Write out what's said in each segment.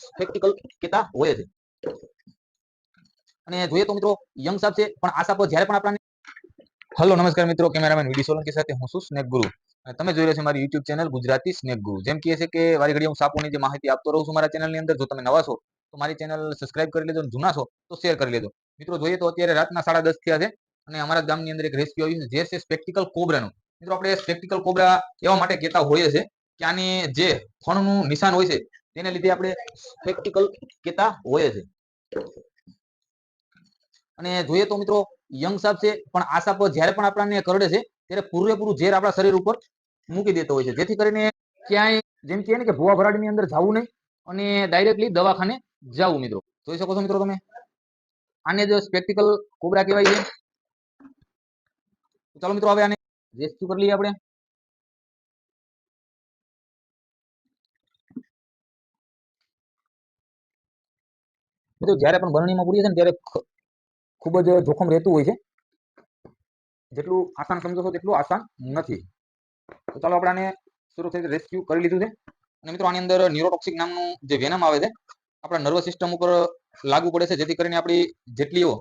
Spectacle કેતા હોય છે. અને જોઈએ તો મિત્રો યંગ સાહેબ છે, પણ આશા પર જ્યારે પણ આપણને હલો નમસ્કાર મિત્રો, કેમેરામેન વિડી સોલંકી સાથે હું છું સ્નેક ગુરુ. તમે જોઈ રહ્યા છો મારી યુટ્યુબ ચેનલ ગુજરાતી સ્નેક ગુરુ. જેમ કહે છે કે વારી ઘડી હું સાપોની જે માહિતી આપતો રહું છું મારા ચેનલની અંદર, જો તમે નવા છો, તો મારી ચેનલ સબસ્ક્રાઇબ કરી લેજો જૂના છો, તો શેર કરી લેજો. મિત્રો, જોઈએ તો અત્યારે રાતના સાડા દસ થયા છે અને અમારા ગામની અંદર એક રેસ્ક્યુ આવ્યું જે છે સ્પેક્ટિકલ કોબ્રાનું મિત્રો, આપણે સ્પેક્ટિકલ કોબ્રા એવા માટે કહેતા હોઈએ છે કે આની જે ફણનું નિશાન હોય છે તેને લીધે આપણે પ્રેક્ટિકલ કેતા હોય છે અને જોઈએ તો મિત્રો, યંગ સાપ છે, પણ આ સાપ જ્યારે પણ આપણને કરડે છે, ત્યારે પૂરેપૂરું ઝેર આપણા શરીર ઉપર મૂકી દેતો હોય છે. જેથી કરીને ક્યાંય, જેમ કે ને કે ભૂવા ભરાડીની અંદર જવું નહીં અને ડાયરેક્ટલી દવાખાને જવું મિત્રો. જોઈ શકો છો મિત્રો તમે? આને જો સ્પેક્ટિકલ કોબરા કહેવાય છે. ચાલો મિત્રો, હવે આને રેસ્ક્યુ કરી લઈએ આપણે. મિત્રો જ્યારે પણ બરણીમાં પૂરીએ છે ને ત્યારે ખૂબ જ જોખમ રહેતું હોય છે. જેટલું આસાન સમજો છો તેટલું આસાન નથી. તો ચાલો આપણે આને સુરક્ષિત રેસ્ક્યુ કરી લીધું છે. અને મિત્રો આની અંદર ન્યુરોટોક્સિક નામનું જે વેનમ આવે છે, આપણા નર્વસ સિસ્ટમ ઉપર લાગુ પડે છે. જેથી કરીને આપણી જેટલીઓ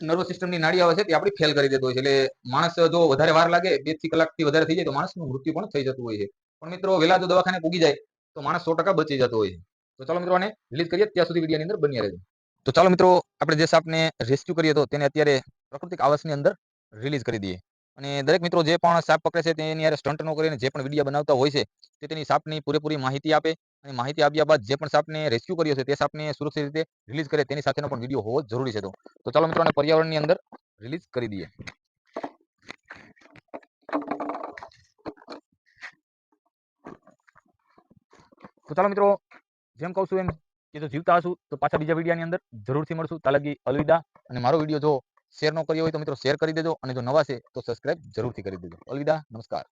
નર્વસ સિસ્ટમની નાડી આવે છે તે આપણી ફેલ કરી દેતો હોય છે. એટલે માણસ જો વધારે વાર લાગે, બેથી કલાકથી વધારે થઈ જાય, તો માણસનું મૃત્યુ પણ થઈ જતું હોય છે. પણ મિત્રો વહેલા જો દવાખાને પૂગી જાય, તો માણસ સો ટકા બચી જતો હોય છે. તો ચાલો મિત્રો આને રિલીઝ કરીએ, ત્યાં સુધી વિડીયોની અંદર બન્યા રહેજો. તો ચાલો મિત્રો, આપણે જે સાપને રેસ્ક્યુ કરીએ તો તેને અત્યારે પ્રાકૃતિક આવાસની અંદર રિલીઝ કરી દઈએ. અને દરેક મિત્રો જે પણ સાપ પકડે છે તેની યારે સ્ટન્ટ ન કરીને જે પણ વીડિયો બનાવતા હોય છે, તે તેની સાપની પૂરેપૂરી માહિતી આપે અને માહિતી આપ્યા બાદ જે પણ સાપને રેસ્ક્યુ કર્યો છે તે સાપને સુરક્ષિત રીતે રિલીઝ કરે તેની સાથેનો પણ વીડિયો હોવો જરૂરી છે તો. ચાલો મિત્રો આને પર્યાવરણની અંદર રિલીઝ કરી દઈએ. તો ચાલો મિત્રો જેમ કહું છું એમ કે જો જીવતા હશું, તો પાછા બીજા વિડીયાની અંદર જરૂરથી મળશું. તાલગી, અલવિદા અને મારો વીડિયો જો શેર ન કર્યો હોય તો મિત્રો શેર કરી દેજો અને જો નવા છે, તો સબસ્ક્રાઇબ જરૂરથી કરી દેજો. અલવિદા, નમસ્કાર.